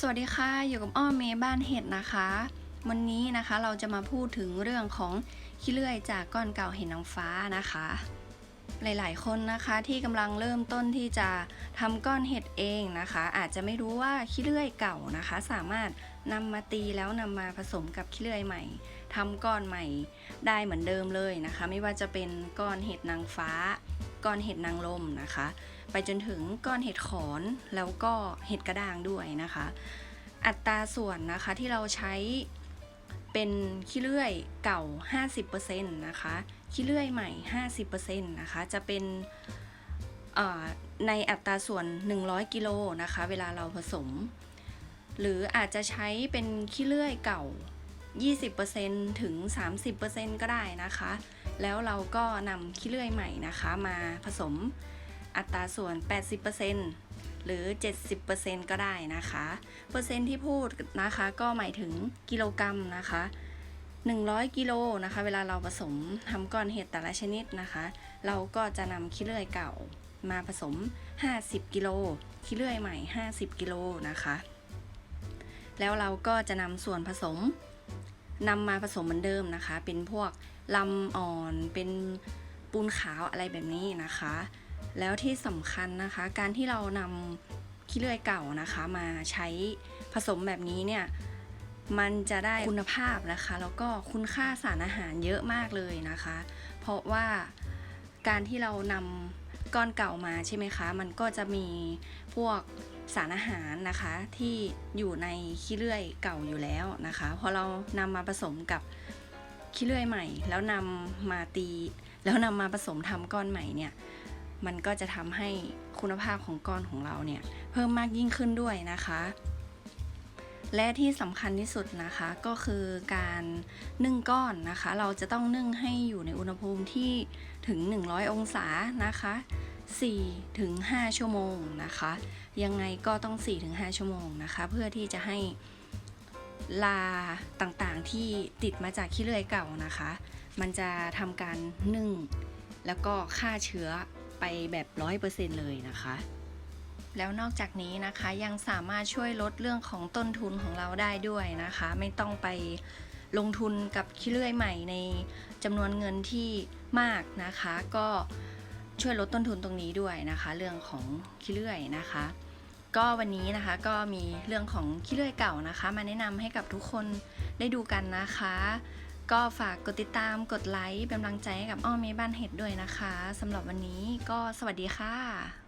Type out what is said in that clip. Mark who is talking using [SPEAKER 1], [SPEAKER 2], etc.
[SPEAKER 1] สวัสดีค่ะ อยู่กับอ้อมเมย์บ้านเห็ดนะคะ วันนี้นะคะเราจะมาพูดถึงเรื่องของขี้เลื่อยจากก้อนเก่าเห็ดนางฟ้านะคะ หลายๆ คนนะคะที่กำลังเริ่มต้นที่จะทำก้อนเห็ดเองนะคะ อาจจะไม่รู้ว่าขี้เลื่อยเก่านะคะ สามารถนำมาตีแล้วนำมาผสมกับขี้เลื่อยใหม่ทำก้อนใหม่ได้เหมือนเดิมเลยนะคะ ไม่ว่าจะเป็นก้อนเห็ดนางฟ้า ก้อนเห็ดนางลมนะคะ ไปจนถึงก้อนเห็ดขอนแล้วก็เห็ดกระด้างด้วยนะคะ อัตราส่วนนะคะที่เราใช้เป็นขี้เลื่อยเก่า 50%นะคะขี้เลื่อยใหม่ 50%นะคะจะเป็นในอัตราส่วน 100 กิโลนะคะ เวลาเราผสม หรืออาจจะใช้เป็นขี้เลื่อยเก่า 20%ถึง 30%ก็ได้นะคะ แล้วเราก็นำขี้เลื่อยใหม่นะคะ มาผสม อัตราส่วน 80%หรือ 70%ก็ได้นะคะ เปอร์เซ็นต์ที่พูดนะคะก็หมายถึงกิโลกรัมนะคะ 100 กิโลนะคะ เวลาเราผสมทำก้อนเห็ดแต่ละชนิดนะคะ เราก็จะนำขี้เลื่อยเก่ามาผสม 50 กิโลขี้เลื่อยใหม่ 50 กิโลนะคะ แล้วเราก็จะนำส่วนผสมนำมาผสมเหมือนเดิมนะคะ เป็นพวกลำอ่อน เป็นปูนขาวอะไรแบบนี้นะคะ แล้วที่สำคัญนะคะ การที่เรานำขี้เลื่อยเก่านะคะมาใช้ผสมแบบนี้เนี่ยมันจะได้คุณภาพนะคะ แล้วก็คุณค่าสารอาหารเยอะมากเลยนะคะ เพราะว่าการที่เรานำก้อนเก่ามาใช่ไหมคะ มันก็จะมีพวกสารอาหารนะคะที่อยู่ในขี้เลื่อยเก่าอยู่แล้วนะคะพอเรานำมาผสมกับขี้เลื่อยใหม่ แล้วนำมาตี แล้วนำมาผสมทำก้อนใหม่เนี่ย มันก็จะทำให้คุณภาพของก้อนของเราเนี่ยเพิ่มมากยิ่งขึ้นด้วยนะคะ และที่สำคัญที่สุดนะคะก็คือการนึ่งก้อนนะคะ เราจะต้องนึ่งให้อยู่ในอุณหภูมิที่ถึง 100 องศานะคะ4ถึง5ชั่วโมงนะคะ ยังไงก็ต้อง 4 ถึง 5 ชั่วโมงนะคะ เพื่อที่จะให้ลาต่างๆที่ติดมาจากขี้เลื่อยเก่านะคะ มันจะทำการนึ่ง แล้วก็ฆ่าเชื้อ ไปแบบร้อยเปอร์เซ็นเลยนะคะ แล้วนอกจากนี้นะคะยังสามารถช่วยลดเรื่องของต้นทุนของเราได้ด้วยนะคะ ไม่ต้องไปลงทุนกับขี้เลื่อยใหม่ในจำนวนเงินที่มากนะคะ ก็ช่วยลดต้นทุนตรงนี้ด้วยนะคะ เรื่องของขี้เลื่อยนะคะ ก็วันนี้นะคะก็มีเรื่องของขี้เลื่อยเก่านะคะ มาแนะนำให้กับทุกคนได้ดูกันนะคะ ก็ฝากกดติดตามกดไลค์เป็นกำลังใจให้กับอ้อมเมบ้านเห็ดด้วยนะคะสำหรับวันนี้ก็สวัสดีค่ะ